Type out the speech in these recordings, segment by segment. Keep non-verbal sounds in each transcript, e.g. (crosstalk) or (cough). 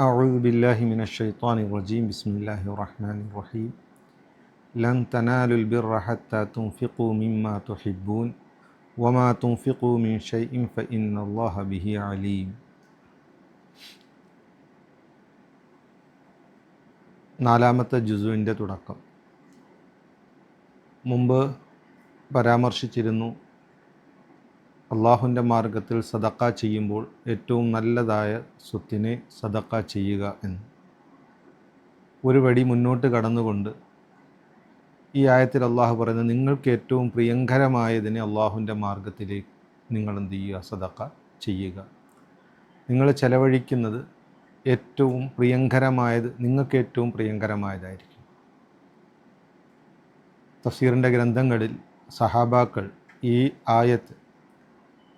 أعوذ بالله من الشيطان الرجيم بسم الله الرحمن الرحيم لن تنالوا البر حتى تنفقوا مما تحبون وما تنفقوا من شيء فإن الله به عليم നാലാമത്തെ ജുസുവിൻ്റെ തുടക്കം മുമ്പ് പരാമർശിച്ചിരുന്നു അള്ളാഹുവിന്റെ മാർഗത്തിൽ സദക്ക ചെയ്യുമ്പോൾ ഏറ്റവും നല്ലതായ സ്വത്തിനെ സദക്ക ചെയ്യുക എന്ന്. ഒരു വടി മുന്നോട്ട് കടന്നുകൊണ്ട് ഈ ആയത്തിൽ അള്ളാഹു പറയുന്നത് നിങ്ങൾക്ക് ഏറ്റവും പ്രിയങ്കരമായതിനെ അള്ളാഹുവിന്റെ മാർഗത്തിലേക്ക് നിങ്ങൾ എന്ത് ചെയ്യുക? സദക്ക ചെയ്യുക. നിങ്ങൾ ചെലവഴിക്കുന്നത് ഏറ്റവും പ്രിയങ്കരമായത് നിങ്ങൾക്ക് ഏറ്റവും പ്രിയങ്കരമായതായിരിക്കും. തഫ്സീറിന്റെ ഗ്രന്ഥങ്ങളിൽ സഹാബാക്കൾ ഈ ആയത്ത്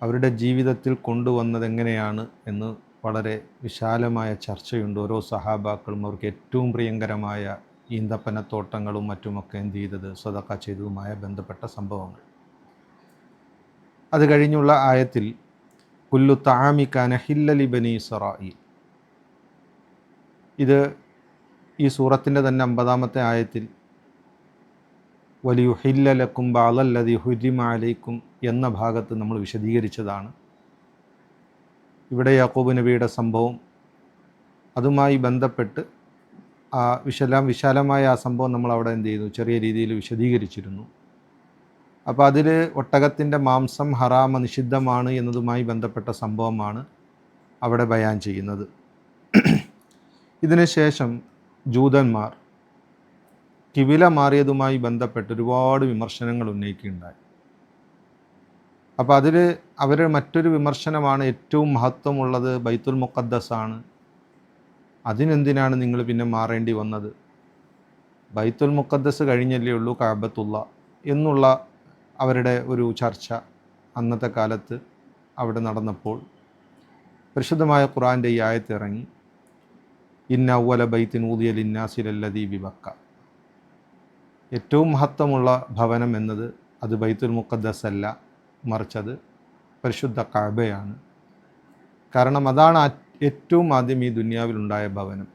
അവരുടെ ജീവിതത്തിൽ കൊണ്ടുവന്നതെങ്ങനെയാണ് എന്ന് വളരെ വിശാലമായ ചർച്ചയുണ്ട്. ഓരോ സഹാബാക്കളും അവർക്ക് ഏറ്റവും പ്രിയങ്കരമായ ഈന്തപ്പനത്തോട്ടങ്ങളും മറ്റുമൊക്കെ എന്ത് ചെയ്തത്? സ്വതക്ക ചെയ്തതുമായ ബന്ധപ്പെട്ട സംഭവങ്ങൾ. അത് കഴിഞ്ഞുള്ള ആയത്തിൽ കുല്ലു താമിക്കാന ഹില്ലലി ബനി സറായി ഇത് ഈ സൂറത്തിന്റെ തന്നെ അമ്പതാമത്തെ ആയത്തിൽ വലിയു ഹില്ലലക്കും ബാലല്ലതി ഹുരിമാലയ്ക്കും എന്ന ഭാഗത്ത് നമ്മൾ വിശദീകരിച്ചതാണ്. ഇവിടെ യാക്കോബ് നബിയുടെ സംഭവം അതുമായി ബന്ധപ്പെട്ട് ആ വിശലാം വിശാലമായ ആ സംഭവം നമ്മൾ അവിടെ എന്ത് ചെയ്തു? ചെറിയ രീതിയിൽ വിശദീകരിച്ചിരുന്നു. അപ്പോൾ അതിൽ ഒട്ടകത്തിന്റെ മാംസം ഹറാമ നിഷിദ്ധമാണ് എന്നതുമായി ബന്ധപ്പെട്ട സംഭവമാണ് അവിടെ ബയാൻ ചെയ്യുന്നത്. ഇതിനുശേഷം ജൂതന്മാർ കിവില മാറിയതുമായി ബന്ധപ്പെട്ട് ഒരുപാട് വിമർശനങ്ങൾ ഉന്നയിക്കുകയുണ്ടായി. അപ്പോൾ അതിൽ അവർ മറ്റൊരു വിമർശനമാണ് ഏറ്റവും മഹത്വമുള്ളത് ബൈത്തുൽ മുഖദ്ദസ് ആണ് അതിനെന്തിനാണ് നിങ്ങൾ പിന്നെ മാറേണ്ടി വന്നത്? ബൈത്തുൽ മുഖദ്ദസ് കഴിഞ്ഞല്ലേ ഉള്ളൂ കാബത്തുള്ള എന്നുള്ള അവരുടെ ഒരു ചർച്ച അന്നത്തെ കാലത്ത് അവിടെ നടന്നപ്പോൾ പരിശുദ്ധമായ ഖുറാന്റെ ഈ ആയത്തിറങ്ങി ഇന്ന അവല ബൈത്തിൻ ഊതിയൽ ഇന്നാസിലല്ലതി വിബക്ക ഏറ്റവും മഹത്വമുള്ള ഭവനം എന്നത് അത് ബൈത്തുൽ മുഖദ്ദസ് അല്ല മറിച്ചത് പരിശുദ്ധ കഅബയാണ്. കാരണം അതാണ് ഏറ്റവും ആദ്യം ഈ ദുനിയാവിലുണ്ടായ ഭവനം.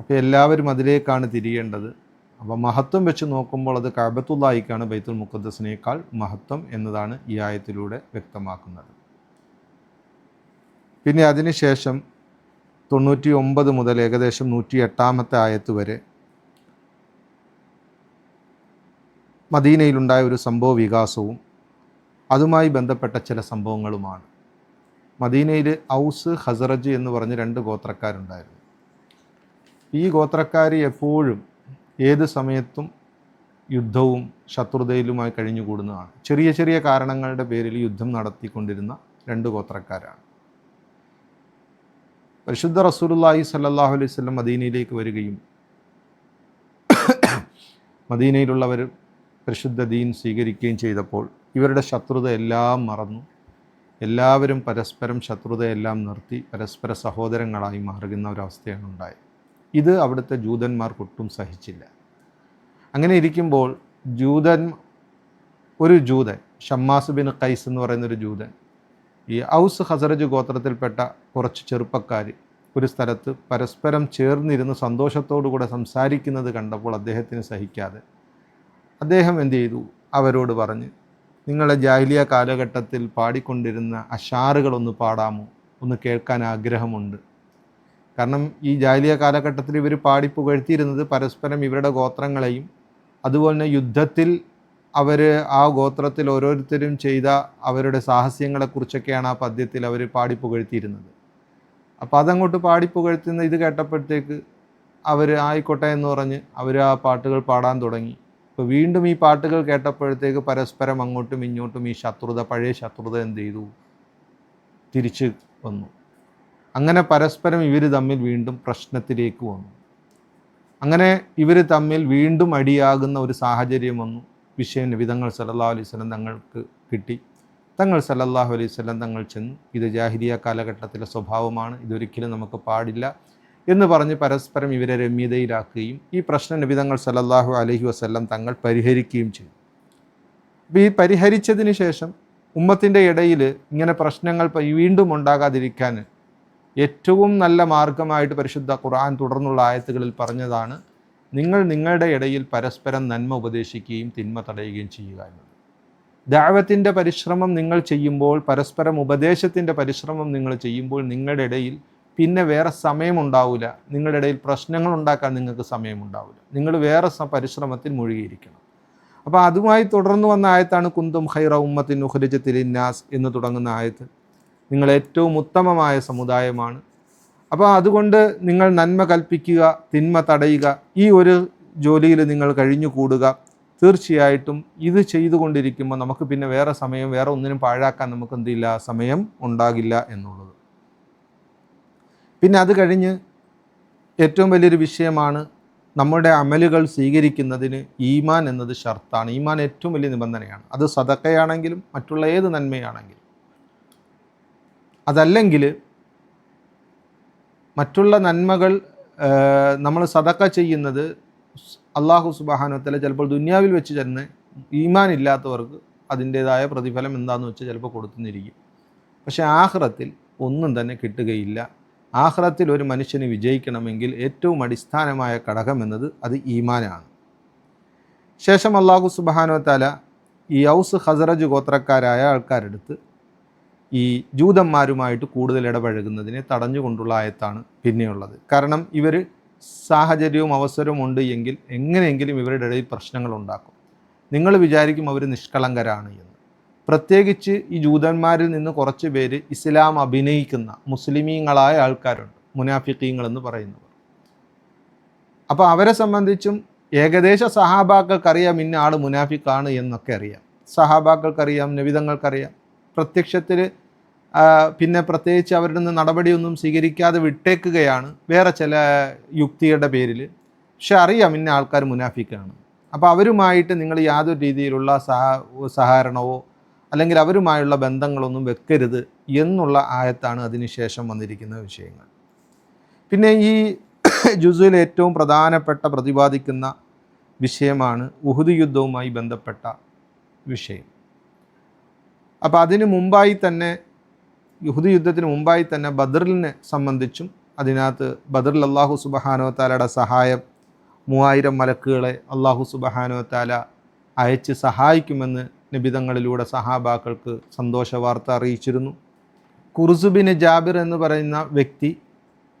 അപ്പോൾ എല്ലാവരും അതിലേക്കാണ് തിരിയേണ്ടത്. അപ്പോൾ മഹത്വം വെച്ച് നോക്കുമ്പോൾ അത് കാബത്തുള്ളായിക്കാണ് ബൈത്തുൽ മുഖദ്ദസിനേക്കാൾ മഹത്വം എന്നതാണ് ഈ ആയത്തിലൂടെ വ്യക്തമാക്കുന്നത്. പിന്നെ അതിനുശേഷം തൊണ്ണൂറ്റി ഒമ്പത് മുതൽ ഏകദേശം നൂറ്റി എട്ടാമത്തെ ആയത്ത് വരെ മദീനയിലുണ്ടായ ഒരു സംഭവ വികാസവും അതുമായി ബന്ധപ്പെട്ട ചില സംഭവങ്ങളുമാണ്. മദീനയിൽ ഔസ് ഹസറജ് എന്ന് പറഞ്ഞ് രണ്ട് ഗോത്രക്കാരുണ്ടായിരുന്നു. ഈ ഗോത്രക്കാർ എപ്പോഴും ഏത് സമയത്തും യുദ്ധവും ശത്രുതയിലുമായി കഴിഞ്ഞുകൂടുന്നതാണ്. ചെറിയ ചെറിയ കാരണങ്ങളുടെ പേരിൽ യുദ്ധം നടത്തിക്കൊണ്ടിരുന്ന രണ്ട് ഗോത്രക്കാരാണ്. പരിശുദ്ധ റസൂലുല്ലാഹി സല്ലാഹു അലൈഹി വസല്ലം മദീനയിലേക്ക് വരികയും മദീനയിലുള്ളവർ പരിശുദ്ധ ദീൻ സ്വീകരിക്കുകയും ചെയ്തപ്പോൾ ഇവരുടെ ശത്രുത എല്ലാം മറന്നു. എല്ലാവരും പരസ്പരം ശത്രുതയെല്ലാം നിർത്തി പരസ്പര സഹോദരങ്ങളായി മാറുന്ന ഒരവസ്ഥയാണ് ഉണ്ടായത്. ഇത് അവിടുത്തെ ജൂതന്മാർക്കൊട്ടും സഹിച്ചില്ല. അങ്ങനെ ഇരിക്കുമ്പോൾ ജൂതൻ ഒരു ജൂതൻ ഷമ്മാസ് ബിൻ കൈസ് എന്ന് പറയുന്ന ഒരു ജൂതൻ ഈ ഔസ് ഹസറജ് ഗോത്രത്തിൽപ്പെട്ട കുറച്ച് ചെറുപ്പക്കാർ ഒരു സ്ഥലത്ത് പരസ്പരം ചേർന്നിരുന്ന് സന്തോഷത്തോടു കൂടെ സംസാരിക്കുന്നത് കണ്ടപ്പോൾ അദ്ദേഹത്തിന് സഹിക്കാതെ അദ്ദേഹം എന്ത് ചെയ്തു? അവരോട് പറഞ്ഞു നിങ്ങളെ ജാഹിലിയ കാലഘട്ടത്തിൽ പാടിക്കൊണ്ടിരുന്ന അഷാറുകളൊന്ന് പാടാമോ? ഒന്ന് കേൾക്കാൻ ആഗ്രഹമുണ്ട്. കാരണം ഈ ജാഹിലിയ കാലഘട്ടത്തിൽ ഇവർ പാടി പുകഴ്ത്തിയിരുന്നത് പരസ്പരം ഇവരുടെ ഗോത്രങ്ങളെയും അതുപോലെ തന്നെ യുദ്ധത്തിൽ അവർ ആ ഗോത്രത്തിൽ ഓരോരുത്തരും ചെയ്ത അവരുടെ സാഹസ്യങ്ങളെക്കുറിച്ചൊക്കെയാണ് ആ പദ്യത്തിൽ അവർ പാടി പുകഴ്ത്തിയിരുന്നത്. അപ്പോൾ അതങ്ങോട്ട് പാടി പുകഴ്ത്തുന്ന ഇത് കേട്ടപ്പോഴത്തേക്ക് അവർ ആയിക്കോട്ടെ എന്ന് പറഞ്ഞ് അവർ ആ പാട്ടുകൾ പാടാൻ തുടങ്ങി. ഇപ്പോൾ വീണ്ടും ഈ പാട്ടുകൾ കേട്ടപ്പോഴത്തേക്ക് പരസ്പരം അങ്ങോട്ടും ഇങ്ങോട്ടും ഈ ശത്രുത പഴയ ശത്രുത എന്ത് ചെയ്തു? തിരിച്ച് വന്നു. അങ്ങനെ പരസ്പരം ഇവർ തമ്മിൽ വീണ്ടും പ്രശ്നത്തിലേക്ക് വന്നു. അങ്ങനെ ഇവർ തമ്മിൽ വീണ്ടും അടിയാകുന്ന ഒരു സാഹചര്യം വന്നു. വിഷയം വിധങ്ങൾ സല്ലാ അലൈഹി സ്വലം തങ്ങൾക്ക് കിട്ടി. തങ്ങൾ സല്ലല്ലാഹു അലൈഹി സ്വലം തങ്ങൾ ചെന്നു. ഇത് ജാഹിരിയ കാലഘട്ടത്തിലെ സ്വഭാവമാണ്. ഇതൊരിക്കലും നമുക്ക് പാടില്ല. എന്ന് പറഞ്ഞ് പരസ്പരം ഇവരെ രമ്യതയിലാക്കുകയും ഈ പ്രശ്നം നബിതങ്ങൾ സല്ലല്ലാഹു അലഹി വസ്ല്ലാം തങ്ങൾ പരിഹരിക്കുകയും ചെയ്തു. അപ്പോൾ ഈ പരിഹരിച്ചതിന് ശേഷം ഉമ്മത്തിന്റെ ഇടയിൽ ഇങ്ങനെ പ്രശ്നങ്ങൾ വീണ്ടും ഉണ്ടാകാതിരിക്കാൻ ഏറ്റവും നല്ല മാർഗമായിട്ട് പരിശുദ്ധ ഖുർആൻ തുടർന്നുള്ള ആയത്തുകളിൽ പറഞ്ഞതാണ് നിങ്ങൾ നിങ്ങളുടെ ഇടയിൽ പരസ്പരം നന്മ ഉപദേശിക്കുകയും തിന്മ തടയുകയും ചെയ്യുക എന്നത്. ദാവത്തിന്റെ പരിശ്രമം നിങ്ങൾ ചെയ്യുമ്പോൾ പരസ്പരം ഉപദേശത്തിന്റെ പരിശ്രമം നിങ്ങൾ ചെയ്യുമ്പോൾ നിങ്ങളുടെ ഇടയിൽ പിന്നെ വേറെ സമയമുണ്ടാവില്ല നിങ്ങളുടെ ഇടയിൽ പ്രശ്നങ്ങൾ ഉണ്ടാക്കാൻ നിങ്ങൾക്ക് സമയമുണ്ടാവില്ല നിങ്ങൾ വേറെ പരിശ്രമത്തിൽ മുഴുകിയിരിക്കണം. അപ്പോൾ അതുമായി തുടർന്ന് വന്ന ആയത്താണ് കുന്തും ഹൈറ ഉമ്മത്തിൻ ഉഹ്രജത്തിൽ എന്ന് തുടങ്ങുന്ന ആയത്ത്. നിങ്ങൾ ഏറ്റവും ഉത്തമമായ സമുദായമാണ്. അപ്പോൾ അതുകൊണ്ട് നിങ്ങൾ നന്മ കൽപ്പിക്കുക തിന്മ തടയുക ഈ ഒരു ജോലിയിൽ നിങ്ങൾ കഴിഞ്ഞു കൂടുക തീർച്ചയായിട്ടും ഇത് ചെയ്തുകൊണ്ടിരിക്കുമ്പോൾ നമുക്ക് പിന്നെ വേറെ സമയം വേറെ ഒന്നിനും പാഴാക്കാൻ നമുക്ക് എന്തില്ല സമയം ഉണ്ടാകില്ല എന്നുള്ളത്. പിന്നെ അത് കഴിഞ്ഞ് ഏറ്റവും വലിയൊരു വിഷയമാണ് നമ്മുടെ അമലുകൾ സ്വീകരിക്കുന്നതിന് ഈമാൻ എന്നത് ഷർത്താണ്. ഈമാൻ ഏറ്റവും വലിയ നിബന്ധനയാണ്. അത് സതക്കയാണെങ്കിലും മറ്റുള്ള ഏത് നന്മയാണെങ്കിലും. അതല്ലെങ്കിൽ മറ്റുള്ള നന്മകൾ നമ്മൾ സതക്ക ചെയ്യുന്നത് അള്ളാഹു സുബാനുത്തല ചിലപ്പോൾ ദുന്യാവിൽ വെച്ച് തന്നെ ഈമാൻ ഇല്ലാത്തവർക്ക് അതിന്റേതായ പ്രതിഫലം എന്താണെന്ന് വെച്ച് ചിലപ്പോൾ കൊടുത്തുന്നിരിക്കും. പക്ഷേ ആഹ്റത്തിൽ ഒന്നും തന്നെ കിട്ടുകയില്ല. ആഹ്റത്തിൽ ഒരു മനുഷ്യന് വിജയിക്കണമെങ്കിൽ ഏറ്റവും അടിസ്ഥാനമായ ഘടകം എന്നത് അത് ഈമാനാണ്. ശേഷം അള്ളാഹു സുബാനോ താല ഈ ഔസ് ഹസറജ് ഗോത്രക്കാരായ ആൾക്കാരെടുത്ത് ഈ ജൂതന്മാരുമായിട്ട് കൂടുതൽ ഇടപഴകുന്നതിനെ തടഞ്ഞുകൊണ്ടുള്ള ആയത്താണ് പിന്നെയുള്ളത്. കാരണം ഇവർ സാഹചര്യവും അവസരവും ഉണ്ട് എങ്കിൽ എങ്ങനെയെങ്കിലും ഇവരുടെ ഇടയിൽ പ്രശ്നങ്ങൾ ഉണ്ടാക്കും. നിങ്ങൾ വിചാരിക്കും അവർ നിഷ്കളങ്കരാണ് എന്ന്. പ്രത്യേകിച്ച് ഈ ജൂതന്മാരിൽ നിന്ന് കുറച്ച് പേര് ഇസ്ലാം അഭിനയിക്കുന്ന മുസ്ലിമീങ്ങളായ ആൾക്കാരുണ്ട് മുനാഫിക്കീങ്ങൾ എന്ന് പറയുന്നവർ. അപ്പോൾ അവരെ സംബന്ധിച്ചും ഏകദേശ സഹാബാക്കൾക്കറിയാം ഇന്ന ആൾ മുനാഫിക്കാണ് എന്നൊക്കെ അറിയാം. സഹാബാക്കൾക്കറിയാം നബിതങ്ങൾക്കറിയാം. പ്രത്യക്ഷത്തിൽ പിന്നെ പ്രത്യേകിച്ച് അവരുടെ നിന്ന് നടപടിയൊന്നും സ്വീകരിക്കാതെ വിട്ടേക്കുകയാണ് വേറെ ചില യുക്തിയുടെ പേരിൽ പക്ഷെ അറിയാം ഇന്ന ആൾക്കാർ മുനാഫിക്കാണ് അപ്പോൾ അവരുമായിട്ട് നിങ്ങൾ യാതൊരു രീതിയിലുള്ള സഹ സഹകരണമോ അല്ലെങ്കിൽ അവരുമായുള്ള ബന്ധങ്ങളൊന്നും വെക്കരുത് എന്നുള്ള ആയത്താണ് അതിനുശേഷം വന്നിരിക്കുന്ന വിഷയങ്ങൾ. പിന്നെ ഈ (coughs) ജുസുവിൽ ഏറ്റവും പ്രധാനപ്പെട്ട പ്രതിപാദിക്കുന്ന വിഷയമാണ് ഉഹുദ് യുദ്ധവുമായി ബന്ധപ്പെട്ട വിഷയം. അപ്പോൾ അതിന് മുമ്പായി തന്നെ യുഹുദ് യുദ്ധത്തിന് മുമ്പായി തന്നെ ബദറിനെ സംബന്ധിച്ചും അതിനകത്ത് ബദറിൽ അള്ളാഹു സുബഹാനോ താലയുടെ സഹായം മൂവായിരം മലക്കുകളെ അള്ളാഹു സുബഹാനോ താല അയച്ച് സഹായിക്കുമെന്ന് നിബിതങ്ങളിലൂടെ സഹാബാക്കൾക്ക് സന്തോഷ വാർത്ത അറിയിച്ചിരുന്നു. കുർസുബിന് ജാബിർ എന്ന് പറയുന്ന വ്യക്തി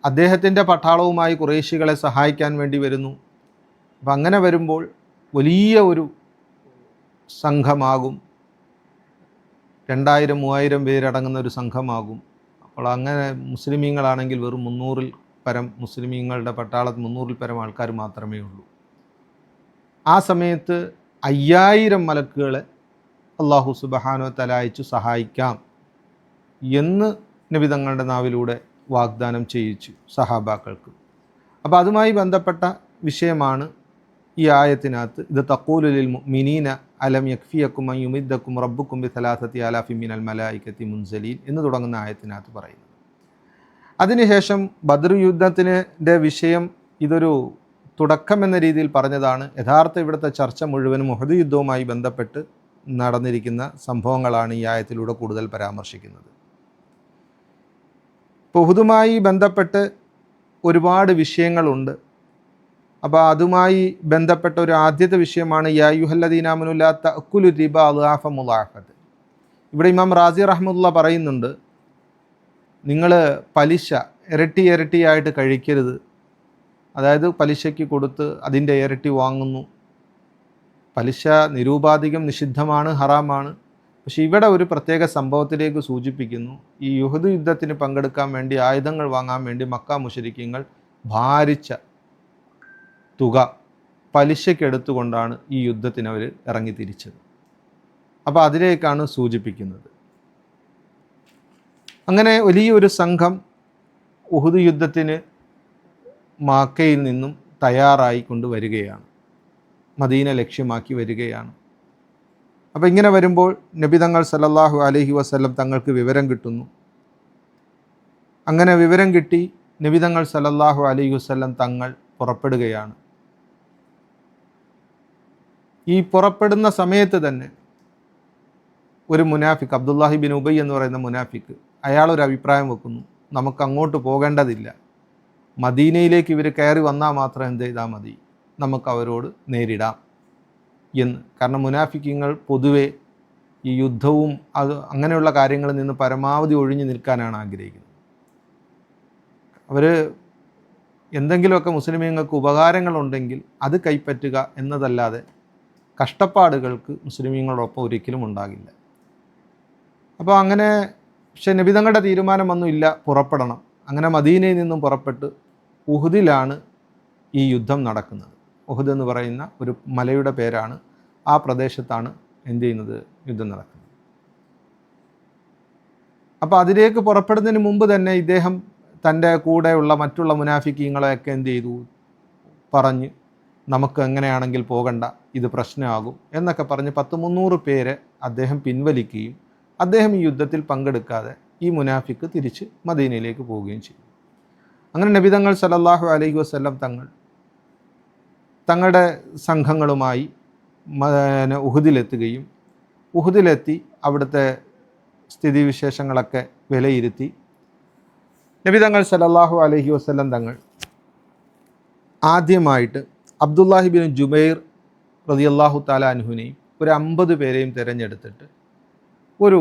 അദ്ദേഹത്തിന്റെ പട്ടാളവുമായി കുറേശികളെ സഹായിക്കാൻ വേണ്ടി വരുന്നു. അപ്പം അങ്ങനെ വരുമ്പോൾ വലിയ ഒരു സംഘമാകും. രണ്ടായിരം മൂവായിരം പേരടങ്ങുന്ന ഒരു സംഘമാകും. അപ്പോൾ അങ്ങനെ മുസ്ലിമീങ്ങളാണെങ്കിൽ വെറും മുന്നൂറിൽ പരം മുസ്ലിമീങ്ങളുടെ പട്ടാളത്തിൽ മുന്നൂറിൽ പരം ആൾക്കാർ മാത്രമേ ഉള്ളൂ. ആ സമയത്ത് അയ്യായിരം മലക്കുകളെ അള്ളാഹു സുബഹാനോ തലായിച്ചു സഹായിക്കാം എന്ന് നബിതങ്ങളുടെ നാവിലൂടെ വാഗ്ദാനം ചെയ്യിച്ചു സഹാബാക്കൾക്ക്. അപ്പോൾ അതുമായി ബന്ധപ്പെട്ട വിഷയമാണ് ഈ ആയത്തിനകത്ത് ഇത് തക്കൂലുലിൽ മിനീന അലം യക്ഫിയക്കും യുമിദ്ദക്കും റബ്ബുക്കും ബി സലാസത്തി അലാഫി മിനൽ മലായിക്കത്തി മുൻസലീൻ എന്ന് തുടങ്ങുന്ന ആയത്തിനകത്ത് പറയുന്നത്. അതിനുശേഷം ബദർ യുദ്ധത്തിന്റെ വിഷയം ഇതൊരു തുടക്കം എന്ന രീതിയിൽ പറഞ്ഞതാണ്. യഥാർത്ഥ ഇവിടുത്തെ ചർച്ച മുഴുവനും മുഹദ് യുദ്ധവുമായി ബന്ധപ്പെട്ട് നടന്നിരിക്കുന്ന സംഭവങ്ങളാണ് ഈ ആയത്തിലൂടെ കൂടുതൽ പരാമർശിക്കുന്നത്. ബഹുതുമായി ബന്ധപ്പെട്ട് ഒരുപാട് വിഷയങ്ങളുണ്ട്. അപ്പോൾ അതുമായി ബന്ധപ്പെട്ട ഒരു ആദ്യത്തെ വിഷയമാണ് യായുഹല്ലദീനാമനുല്ലാത്ത അക്കുലു റിബ അലാഫ മുലാഫത്ത്. ഇവിടെ ഇമാം റാസി റഹ്മുല്ല പറയുന്നുണ്ട് നിങ്ങൾ പലിശ ഇരട്ടി ഇരട്ടിയായിട്ട് കഴിക്കരുത്. അതായത് പലിശയ്ക്ക് കൊടുത്ത് അതിന്റെ ഇരട്ടി വാങ്ങുന്നു. പലിശ നിരൂപാധികം നിഷിദ്ധമാണ് ഹറാമാണ്. പക്ഷെ ഇവിടെ ഒരു പ്രത്യേക സംഭവത്തിലേക്ക് സൂചിപ്പിക്കുന്നു. ഈ യുഹദ് യുദ്ധത്തിന് പങ്കെടുക്കാൻ വേണ്ടി ആയുധങ്ങൾ വാങ്ങാൻ വേണ്ടി മക്ക മുഷരിക്കങ്ങൾ ഭാരിച്ച തുക പലിശക്കെടുത്തുകൊണ്ടാണ് ഈ യുദ്ധത്തിന് അവർ ഇറങ്ങി തിരിച്ചത് അപ്പോൾ അതിലേക്കാണ് സൂചിപ്പിക്കുന്നത്. അങ്ങനെ വലിയൊരു സംഘം ഉഹുദ് യുദ്ധത്തിന് മാക്കയിൽ നിന്നും തയ്യാറായിക്കൊണ്ട് കൊണ്ടുവരികയാണ്. മദീന ലക്ഷ്യമാക്കി വരികയാണ്. അപ്പോൾ ഇങ്ങനെ വരുമ്പോൾ നബി തങ്ങൾ സല്ലല്ലാഹു അലഹി വസല്ലം തങ്ങൾക്ക് വിവരം കിട്ടുന്നു. അങ്ങനെ വിവരം കിട്ടി നബി തങ്ങൾ സല്ലല്ലാഹു അലൈഹി വസല്ലം തങ്ങൾ പുറപ്പെടുകയാണ്. ഈ പുറപ്പെടുന്ന സമയത്ത് തന്നെ ഒരു മുനാഫിക്ക് അബ്ദുല്ലാഹി ബിൻ ഉബൈ എന്ന് പറയുന്ന മുനാഫിക്ക് അയാളൊരു അഭിപ്രായം വെക്കുന്നു. നമുക്ക് അങ്ങോട്ട് പോകേണ്ടതില്ല. മദീനയിലേക്ക് ഇവർ കയറി വന്നാൽ മാത്രം എന്ത് ചെയ്താൽ മതി? നമുക്ക് അവരോട് നേരിടാം എന്ന്. കാരണം മുനാഫിക്കങ്ങൾ പൊതുവെ ഈ യുദ്ധവും അത് അങ്ങനെയുള്ള കാര്യങ്ങളിൽ നിന്ന് പരമാവധി ഒഴിഞ്ഞു നിൽക്കാനാണ് ആഗ്രഹിക്കുന്നത്. അവർ എന്തെങ്കിലുമൊക്കെ മുസ്ലിമീങ്ങൾക്ക് ഉപകാരങ്ങളുണ്ടെങ്കിൽ അത് കൈപ്പറ്റുക എന്നതല്ലാതെ കഷ്ടപ്പാടുകൾക്ക് മുസ്ലിമീങ്ങളോടൊപ്പം ഒരിക്കലും ഉണ്ടാകില്ല. അപ്പോൾ അങ്ങനെ പക്ഷെ നബിതങ്ങളുടെ തീരുമാനമൊന്നും ഇല്ല പുറപ്പെടണം. അങ്ങനെ മദീനയിൽ നിന്നും പുറപ്പെട്ട് ഉഹുദിലാണ് ഈ യുദ്ധം നടക്കുന്നത്. ഉഹുദ് എന്ന് പറയുന്ന ഒരു മലയുടെ പേരാണ് ആ പ്രദേശത്താണ് എന്ത് ചെയ്യുന്നത് യുദ്ധം നടക്കുന്നത്. അപ്പോൾ അതിലേക്ക് പുറപ്പെടുന്നതിന് മുമ്പ് തന്നെ ഇദ്ദേഹം തന്റെ കൂടെയുള്ള മറ്റുള്ള മുനാഫിക്കീങ്ങളെയൊക്കെ എന്ത് ചെയ്തു? പറഞ്ഞ് നമുക്ക് എങ്ങനെയാണെങ്കിൽ പോകണ്ട ഇത് പ്രശ്നമാകും എന്നൊക്കെ പറഞ്ഞ് പത്ത് മുന്നൂറ് പേരെ അദ്ദേഹം പിൻവലിക്കുകയും അദ്ദേഹം ഈ യുദ്ധത്തിൽ പങ്കെടുക്കാതെ ഈ മുനാഫിക്ക് തിരിച്ച് മദീനയിലേക്ക് പോവുകയും ചെയ്തു. അങ്ങനെ നബിതങ്ങൾ സലല്ലാഹു അലൈഹി വസ്ലം തങ്ങൾ തങ്ങളുടെ സംഘങ്ങളുമായി ഉഹുദിലെത്തുകയും ഉഹുദിലെത്തി അവിടുത്തെ സ്ഥിതിവിശേഷങ്ങളൊക്കെ വിലയിരുത്തി. നബി തങ്ങൾ സലല്ലാഹു അലഹി വസ്ലം തങ്ങൾ ആദ്യമായിട്ട് അബ്ദുല്ലാഹിബിൻ ജുബൈർ റതിയല്ലാഹു അനുഹുനെയും ഒരു അമ്പത് പേരെയും തിരഞ്ഞെടുത്തിട്ട് ഒരു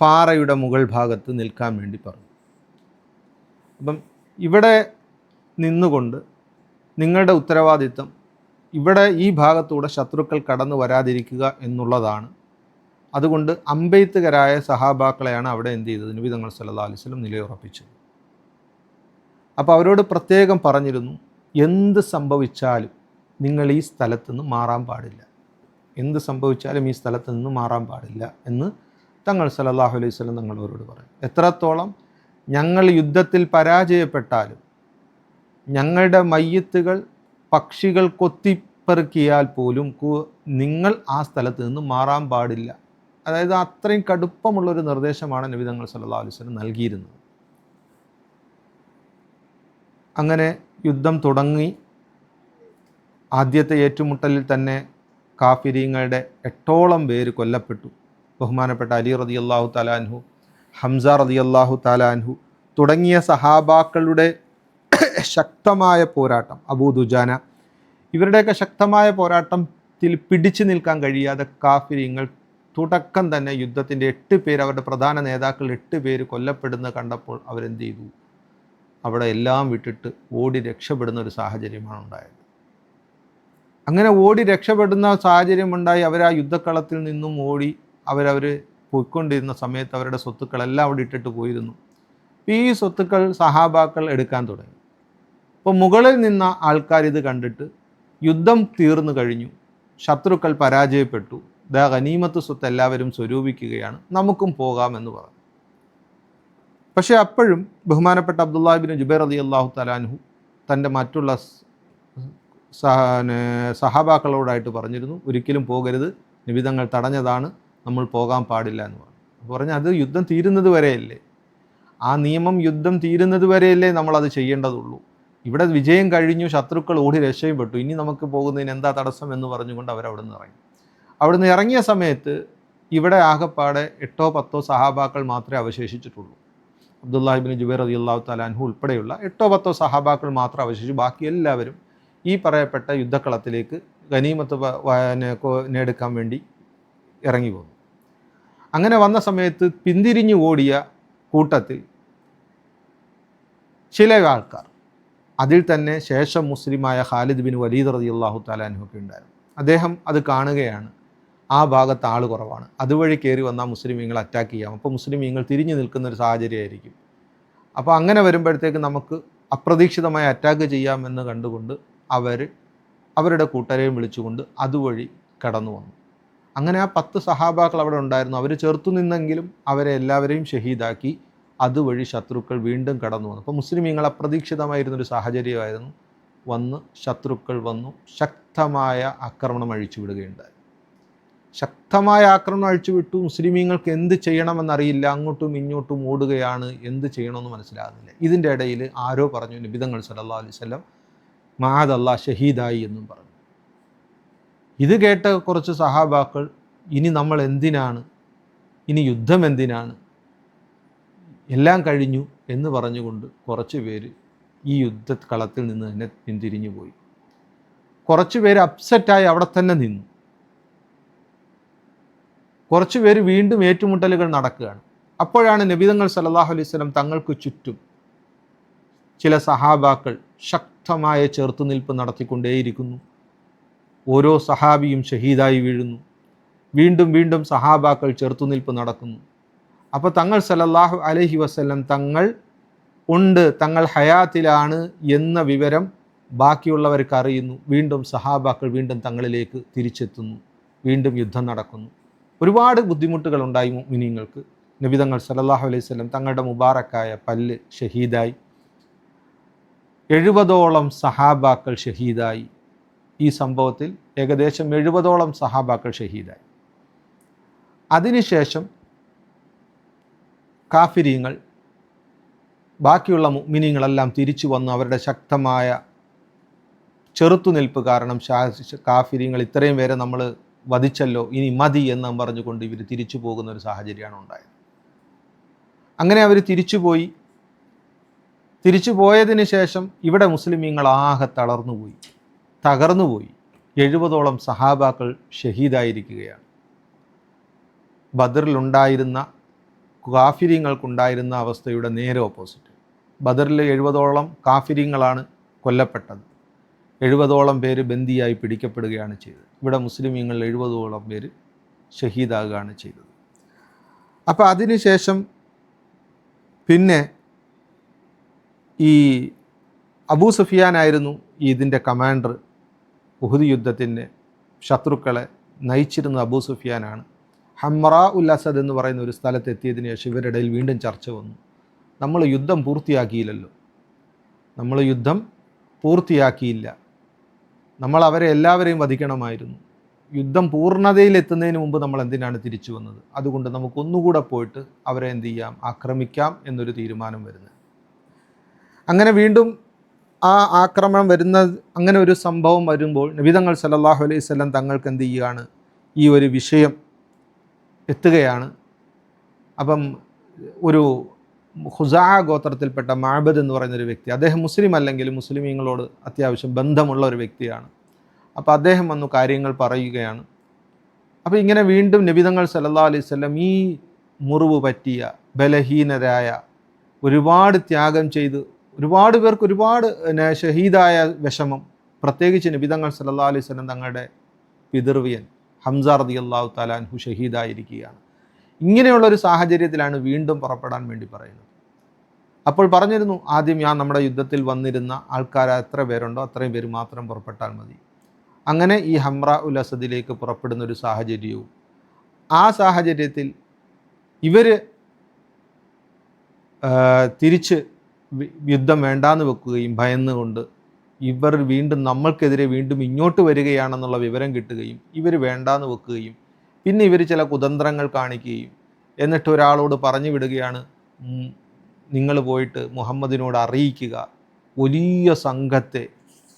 പാറയുടെ മുകൾ ഭാഗത്ത് നിൽക്കാൻ വേണ്ടി പറഞ്ഞു. അപ്പം ഇവിടെ നിന്നുകൊണ്ട് നിങ്ങളുടെ ഉത്തരവാദിത്തം ഇവിടെ ഈ ഭാഗത്തൂടെ ശത്രുക്കൾ കടന്നു വരാതിരിക്കുക എന്നുള്ളതാണ്. അതുകൊണ്ട് അമ്പെയ്ത്തുകരായ സഹാബാക്കളെയാണ് അവിടെ എന്ത് ചെയ്തത്? നബി തങ്ങൾ സല്ലാ അലിസ്ലം നിലയുറപ്പിച്ചത്. അപ്പോൾ അവരോട് പ്രത്യേകം പറഞ്ഞിരുന്നു എന്ത് സംഭവിച്ചാലും നിങ്ങൾ ഈ സ്ഥലത്തു നിന്ന് മാറാൻ പാടില്ല. എന്ത് സംഭവിച്ചാലും ഈ സ്ഥലത്ത് നിന്ന് മാറാൻ പാടില്ല എന്ന് തങ്ങൾ സല്ലല്ലാഹു അലൈഹി സ്വലം തങ്ങൾ അവരോട് പറയും എത്രത്തോളം ഞങ്ങൾ യുദ്ധത്തിൽ പരാജയപ്പെട്ടാലും ഞങ്ങളുടെ മയ്യത്തുകൾ പക്ഷികൾ കൊത്തിപ്പെറുക്കിയാൽ പോലും നിങ്ങൾ ആ സ്ഥലത്ത് നിന്ന് മാറാൻ പാടില്ല. അതായത് അത്രയും കടുപ്പമുള്ളൊരു നിർദ്ദേശമാണ് നബിതങ്ങൾ സല്ലാ വസല്ലം നൽകിയിരുന്നത്. അങ്ങനെ യുദ്ധം തുടങ്ങി. ആദ്യത്തെ ഏറ്റുമുട്ടലിൽ തന്നെ കാഫിരീങ്ങളുടെ എട്ടോളം പേര് കൊല്ലപ്പെട്ടു. ബഹുമാനപ്പെട്ട അലി റതി അള്ളാഹു തലാൻഹു ഹംസ റതി അള്ളാഹു തലാൻഹു തുടങ്ങിയ സഹാബാക്കളുടെ ശക്തമായ പോരാട്ടം. അബൂ ദുജാന. ഇവരുടെയൊക്കെ ശക്തമായ പോരാട്ടത്തിൽ പിടിച്ചു നിൽക്കാൻ കഴിയാതെ കാഫിരിങ്ങൾ തുടക്കം തന്നെ യുദ്ധത്തിന്റെ എട്ട് പേര് അവരുടെ പ്രധാന നേതാക്കൾ എട്ട് പേര് കൊല്ലപ്പെടുന്ന കണ്ടപ്പോൾ അവരെന്ത് ചെയ്തു? അവിടെ എല്ലാം വിട്ടിട്ട് ഓടി രക്ഷപ്പെടുന്ന ഒരു സാഹചര്യമാണ് ഉണ്ടായത്. അങ്ങനെ ഓടി രക്ഷപ്പെടുന്ന സാഹചര്യമുണ്ടായി അവർ ആ യുദ്ധക്കളത്തിൽ നിന്നും ഓടി അവരവർ പോയിക്കൊണ്ടിരുന്ന സമയത്ത് അവരുടെ സ്വത്തുക്കളെല്ലാം അവിടെ ഇട്ടിട്ട് പോയിരുന്നു. ഈ സ്വത്തുക്കൾ സഹാബാക്കൾ എടുക്കാൻ തുടങ്ങി. അപ്പോൾ മുകളിൽ നിന്ന ആൾക്കാർ ഇത് കണ്ടിട്ട് യുദ്ധം തീർന്നു കഴിഞ്ഞു. ശത്രുക്കൾ പരാജയപ്പെട്ടു. ദാ ഗനീമത്ത് സ്വത്ത് എല്ലാവരും സ്വരൂപിക്കുകയാണ്. നമുക്കും പോകാമെന്ന് പറഞ്ഞു. പക്ഷേ അപ്പോഴും ബഹുമാനപ്പെട്ട അബ്ദുല്ലാഹിബിൻ ജുബൈർ അലി അള്ളാഹു തലാൻഹു തന്റെ മറ്റുള്ള സഹാബാക്കളോടായിട്ട് പറഞ്ഞിരുന്നു ഒരിക്കലും പോകരുത്. നിബിധങ്ങൾ തടഞ്ഞതാണ്. നമ്മൾ പോകാൻ പാടില്ല എന്ന് പറഞ്ഞു. അപ്പോൾ പറഞ്ഞു അത് യുദ്ധം തീരുന്നത് വരെയല്ലേ? ആ നിയമം യുദ്ധം തീരുന്നത് വരെയല്ലേ നമ്മളത് ചെയ്യേണ്ടതുള്ളൂ? ഇവിടെ വിജയം കഴിഞ്ഞു ശത്രുക്കൾ ഓടി രക്ഷപ്പെട്ടു ഇനി നമുക്ക് പോകുന്നതിന് എന്താ തടസ്സം എന്ന് പറഞ്ഞുകൊണ്ട് അവരവിടെ നിന്ന് ഇറങ്ങി. അവിടുന്ന് ഇറങ്ങിയ സമയത്ത് ഇവിടെ ആകെപ്പാടെ എട്ടോ പത്തോ സഹാബാക്കൾ മാത്രമേ അവശേഷിച്ചിട്ടുള്ളൂ. അബ്ദുല്ലാഹിബിൻ ജുബൈർ അലി അള്ളാഹു തലാൻഹു ഉൾപ്പെടെയുള്ള എട്ടോ പത്തോ സഹാബാക്കൾ മാത്രം അവശേഷിച്ചു. ബാക്കി എല്ലാവരും ഈ പറയപ്പെട്ട യുദ്ധക്കളത്തിലേക്ക് ഗനീമത്ത് നേടുക്കാൻ വേണ്ടി ഇറങ്ങി പോന്നു. അങ്ങനെ വന്ന സമയത്ത് പിന്തിരിഞ്ഞു ഓടിയ കൂട്ടത്തിൽ ചില ആൾക്കാർ അതിൽ തന്നെ ശേഷം മുസ്ലിമായ ഖാലിദ് ബിൻ വലീദ് റതി അള്ളാഹു താലാനുഹൊക്കെ ഉണ്ടായിരുന്നു. അദ്ദേഹം അത് കാണുകയാണ്. ആ ഭാഗത്ത് ആൾ കുറവാണ്. അതുവഴി കയറി വന്നാൽ മുസ്ലിമീങ്ങൾ അറ്റാക്ക് ചെയ്യാം. അപ്പോൾ മുസ്ലിമീങ്ങൾ തിരിഞ്ഞു നിൽക്കുന്ന ഒരു സാഹചര്യമായിരിക്കും. അപ്പോൾ അങ്ങനെ വരുമ്പോഴത്തേക്ക് നമുക്ക് അപ്രതീക്ഷിതമായി അറ്റാക്ക് ചെയ്യാമെന്ന് കണ്ടുകൊണ്ട് അവർ അവരുടെ കൂട്ടരെയും വിളിച്ചുകൊണ്ട് അതുവഴി കടന്നു വന്നു. അങ്ങനെ ആ പത്ത് സഹാബാക്കൾ അവിടെ ഉണ്ടായിരുന്നു. അവർ ചെറുത്തു നിന്നെങ്കിലും അവരെ എല്ലാവരെയും ഷഹീദാക്കി. അതുവഴി ശത്രുക്കൾ വീണ്ടും കടന്നു വന്നു. അപ്പോൾ മുസ്ലിമീങ്ങൾ അപ്രതീക്ഷിതമായിരുന്നൊരു സാഹചര്യമായിരുന്നു. വന്ന് ശത്രുക്കൾ വന്നു ശക്തമായ ആക്രമണം അഴിച്ചു വിടുകയുണ്ടായി ശക്തമായ ആക്രമണം അഴിച്ചുവിട്ടു. മുസ്ലിമീങ്ങൾക്ക് എന്ത് ചെയ്യണമെന്നറിയില്ല. അങ്ങോട്ടും ഇങ്ങോട്ടും ഓടുകയാണ്. എന്ത് ചെയ്യണമെന്ന് മനസ്സിലാകുന്നില്ല. ഇതിന്റെ ഇടയിൽ ആരോ പറഞ്ഞു നിബിതങ്ങൾ സല്ലല്ലാഹു അലൈഹി വസല്ലം മഹാദ് അല്ലാ ഷഹീദായി എന്നും പറഞ്ഞു. ഇത് കേട്ട കുറച്ച് സഹാബാക്കൾ ഇനി നമ്മൾ എന്തിനാണ്? ഇനി യുദ്ധം എന്തിനാണ്? എല്ലാം കഴിഞ്ഞു എന്ന് പറഞ്ഞുകൊണ്ട് കുറച്ച് പേര് ഈ യുദ്ധക്കളത്തിൽ നിന്ന് തന്നെ പിന്തിരിഞ്ഞു പോയി. കുറച്ച് പേര് അപ്സെറ്റായി അവിടെ തന്നെ നിന്നു. കുറച്ച് പേര് വീണ്ടും ഏറ്റുമുട്ടലുകൾ നടക്കുകയാണ്. അപ്പോഴാണ് നബിതങ്ങൾ സല്ലാഹു അലൈഹി സ്വലം തങ്ങൾക്ക് ചുറ്റും ചില സഹാബാക്കൾ ശക്തമായ ചെറുത്തുനിൽപ്പ് നടത്തിക്കൊണ്ടേയിരിക്കുന്നു. ഓരോ സഹാബിയും ഷഹീദായി വീഴുന്നു. വീണ്ടും വീണ്ടും സഹാബാക്കൾ ചെറുത്തുനിൽപ്പ് നടക്കുന്നു. അപ്പോൾ തങ്ങൾ സലല്ലാഹു അലഹി വസ്ലം തങ്ങൾ ഉണ്ട് തങ്ങൾ ഹയാത്തിലാണ് എന്ന വിവരം ബാക്കിയുള്ളവർക്ക് അറിയുന്നു. വീണ്ടും സഹാബാക്കൾ വീണ്ടും തങ്ങളിലേക്ക് തിരിച്ചെത്തുന്നു. വീണ്ടും യുദ്ധം നടക്കുന്നു. ഒരുപാട് ബുദ്ധിമുട്ടുകൾ ഉണ്ടായി മിനിങ്ങൾക്ക് നബിതങ്ങൾ സലല്ലാഹു അലൈഹി സ്വലം തങ്ങളുടെ മുബാറക്കായ പല്ല് ഷഹീദായി. എഴുപതോളം സഹാബാക്കൾ ഷഹീദായി. ഈ സംഭവത്തിൽ ഏകദേശം എഴുപതോളം സഹാബാക്കൾ ഷഹീദായി. അതിനുശേഷം കാഫിരിയങ്ങൾ ബാക്കിയുള്ള മിനിങ്ങളെല്ലാം തിരിച്ചു വന്നു അവരുടെ ശക്തമായ ചെറുത്തുനിൽപ്പ് കാരണം കാഫിരിയങ്ങൾ ഇത്രയും പേരെ നമ്മൾ വധിച്ചല്ലോ ഇനി മതി എന്ന് പറഞ്ഞുകൊണ്ട് ഇവർ തിരിച്ചു പോകുന്ന ഒരു സാഹചര്യമാണ് ഉണ്ടായത്. അങ്ങനെ അവർ തിരിച്ചുപോയി തിരിച്ചു പോയതിന് ശേഷം ഇവിടെ മുസ്ലിമീങ്ങൾ ആകെ തളർന്നുപോയി തകർന്നുപോയി എഴുപതോളം സഹാബാക്കൾ ഷഹീദായിരിക്കുകയാണ്. ബദറിലുണ്ടായിരുന്ന കാഫിര്യങ്ങൾക്കുണ്ടായിരുന്ന അവസ്ഥയുടെ നേരെ ഓപ്പോസിറ്റ് ബദറിൽ എഴുപതോളം കാഫിര്യങ്ങളാണ് കൊല്ലപ്പെട്ടത്. എഴുപതോളം പേര് ബന്ദിയായി പിടിക്കപ്പെടുകയാണ് ചെയ്തത്. ഇവിടെ മുസ്ലിമീങ്ങൾ എഴുപതോളം പേര് ഷഹീദാകുകയാണ് ചെയ്തത്. അപ്പോൾ അതിനുശേഷം പിന്നെ ഈ അബൂ സുഫിയാനായിരുന്നു ഇതിന്റെ കമാൻഡർ. ഉഹുദ് യുദ്ധത്തിന്റെ ശത്രുക്കളെ നയിച്ചിരുന്ന അബൂ സുഫിയാനാണ്. ഹമ്ര ഉൽ അസദ് എന്ന് പറയുന്ന ഒരു സ്ഥലത്ത് എത്തിയതിന് ശേഷം ഇവരുടെ ഇടയിൽ വീണ്ടും ചർച്ച വന്നു. നമ്മൾ യുദ്ധം പൂർത്തിയാക്കിയില്ലല്ലോ. നമ്മൾ യുദ്ധം പൂർത്തിയാക്കിയില്ല. നമ്മൾ അവരെ എല്ലാവരെയും വധിക്കണമായിരുന്നു. യുദ്ധം പൂർണതയിലെത്തുന്നതിന് മുമ്പ് നമ്മൾ എന്തിനാണ് തിരിച്ചു വന്നത്? അതുകൊണ്ട് നമുക്കൊന്നുകൂടെ പോയിട്ട് അവരെ എന്ത് ചെയ്യാം? ആക്രമിക്കാം എന്നൊരു തീരുമാനം വരുന്നത്. അങ്ങനെ വീണ്ടും ആ ആക്രമണം വരുന്ന അങ്ങനെ ഒരു സംഭവം വരുമ്പോൾ നബിതങ്ങൾ സല്ലാഹു അലൈഹി സ്വലം തങ്ങൾക്ക് എന്ത് ചെയ്യുകയാണ്? ഈ ഒരു വിഷയം എത്തുകയാണ്. അപ്പം ഒരു ഹുസാ ഗോത്രത്തിൽപ്പെട്ട മാബദ് എന്ന് പറയുന്ന ഒരു വ്യക്തി അദ്ദേഹം മുസ്ലിം അല്ലെങ്കിലും മുസ്ലിമീങ്ങളോട് അത്യാവശ്യം ബന്ധമുള്ള ഒരു വ്യക്തിയാണ്. അപ്പോൾ അദ്ദേഹം വന്നു കാര്യങ്ങൾ പറയുകയാണ്. അപ്പോൾ ഇങ്ങനെ വീണ്ടും നബിതങ്ങൾ സല്ലാ അലൈഹി സ്വലം ഈ മുറിവ് പറ്റിയ ബലഹീനരായ ഒരുപാട് ത്യാഗം ചെയ്ത് ഒരുപാട് പേർക്ക് ഒരുപാട് ഷഹീദായ വിഷമം പ്രത്യേകിച്ച് നബിതങ്ങൾ സല്ലാ അലൈഹി സ്വലം തങ്ങളുടെ പിതൃവിയൻ ഹംസ റതി അള്ളാഹു താലാൻഹു ഷഹീദായിരിക്കുകയാണ്. ഇങ്ങനെയുള്ള ഒരു സാഹചര്യത്തിലാണ് വീണ്ടും പുറപ്പെടാൻ വേണ്ടി പറയുന്നത്. അപ്പോൾ പറഞ്ഞിരുന്നു ആദ്യം ഞാൻ നമ്മുടെ യുദ്ധത്തിൽ വന്നിരുന്ന ആൾക്കാർ എത്ര പേരുണ്ടോ അത്രയും പേര് മാത്രം പുറപ്പെട്ടാൽ മതി. അങ്ങനെ ഈ ഹംറ ഉൽ അസദിലേക്ക് പുറപ്പെടുന്ന ഒരു സാഹചര്യവും ആ സാഹചര്യത്തിൽ ഇവർ തിരിച്ച് യുദ്ധം വേണ്ടാന്ന് വെക്കുകയും ഭയന്നുകൊണ്ട് ഇവർ വീണ്ടും നമ്മൾക്കെതിരെ വീണ്ടും ഇങ്ങോട്ട് വരികയാണെന്നുള്ള വിവരം കിട്ടുകയും ഇവർ വേണ്ടാന്ന് വെക്കുകയും പിന്നെ ഇവർ ചില കുതന്ത്രങ്ങൾ കാണിക്കുകയും എന്നിട്ട് ഒരാളോട് പറഞ്ഞു വിടുകയാണ് നിങ്ങൾ പോയിട്ട് മുഹമ്മദിനോട് അറിയിക്കുക വലിയ സംഘത്തെ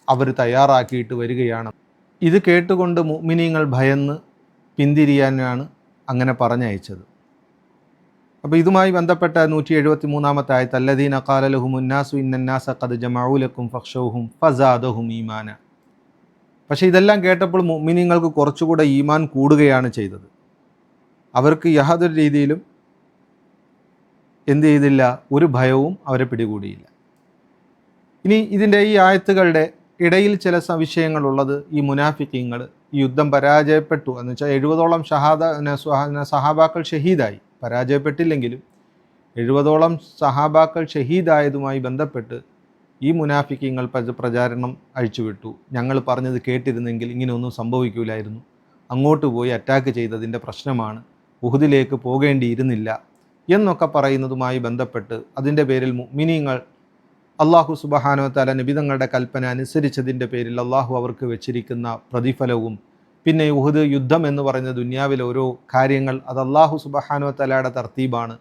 അവർ തയ്യാറാക്കിയിട്ട് വരികയാണ്. ഇത് കേട്ടുകൊണ്ട് മുമിനിങ്ങൾ ഭയന്ന് പിന്തിരിയാനാണ് അങ്ങനെ പറഞ്ഞയച്ചത്. അപ്പോൾ ഇതുമായി ബന്ധപ്പെട്ട നൂറ്റി എഴുപത്തി മൂന്നാമത്തെ ആയത്ത് അല്ലദീന കാലലഹും ഉന്നാസു ഫക്ഷൗഹും ഫസാദഹും ഈമാന. പക്ഷെ ഇതെല്ലാം കേട്ടപ്പോൾ മുഅ്മിനീങ്ങൾക്ക് കുറച്ചുകൂടെ ഈമാൻ കൂടുകയാണ് ചെയ്തത്. അവർക്ക് യാതൊരു രീതിയിലും എന്ത് ചെയ്തില്ല ഒരു ഭയവും അവരെ പിടികൂടിയില്ല. ഇനി ഇതിന്റെ ഈ ആയത്തുകളുടെ ഇടയിൽ ചില സംശയങ്ങളുള്ളത് ഈ മുനാഫിക്കിങ്ങൾ ഈ യുദ്ധം പരാജയപ്പെട്ടു എന്ന് വെച്ചാൽ എഴുപതോളം ഷഹാദ സഹാബാക്കൾ ഷഹീദായി. പരാജയപ്പെട്ടില്ലെങ്കിലും എഴുപതോളം സഹാബാക്കൾ ഷഹീദായതുമായി ബന്ധപ്പെട്ട് ഈ മുനാഫിക്കങ്ങൾ പ്രചാരണം അഴിച്ചുവിട്ടു. ഞങ്ങൾ പറഞ്ഞത് കേട്ടിരുന്നെങ്കിൽ ഇങ്ങനെയൊന്നും സംഭവിക്കില്ലായിരുന്നു അങ്ങോട്ട് പോയി അറ്റാക്ക് ചെയ്തതിന്റെ പ്രശ്നമാണ്. ഉഹുദിലേക്ക് പോകേണ്ടിയിരുന്നില്ല എന്നൊക്കെ പറയുന്നതുമായി ബന്ധപ്പെട്ട് അതിന്റെ പേരിൽ മിനിങ്ങൾ അള്ളാഹു സുബഹാനോ തല നിബിതങ്ങളുടെ കൽപ്പന അനുസരിച്ചതിന്റെ പേരിൽ അള്ളാഹു അവർക്ക് വെച്ചിരിക്കുന്ന പ്രതിഫലവും പിന്നെ ഉഹുദ് യുദ്ധം എന്ന് പറയുന്ന ദുന്യാവിലെ ഓരോ കാര്യങ്ങൾ അത് അള്ളാഹു സുബഹാനോ തലയുടെ തർത്തീബാണ്.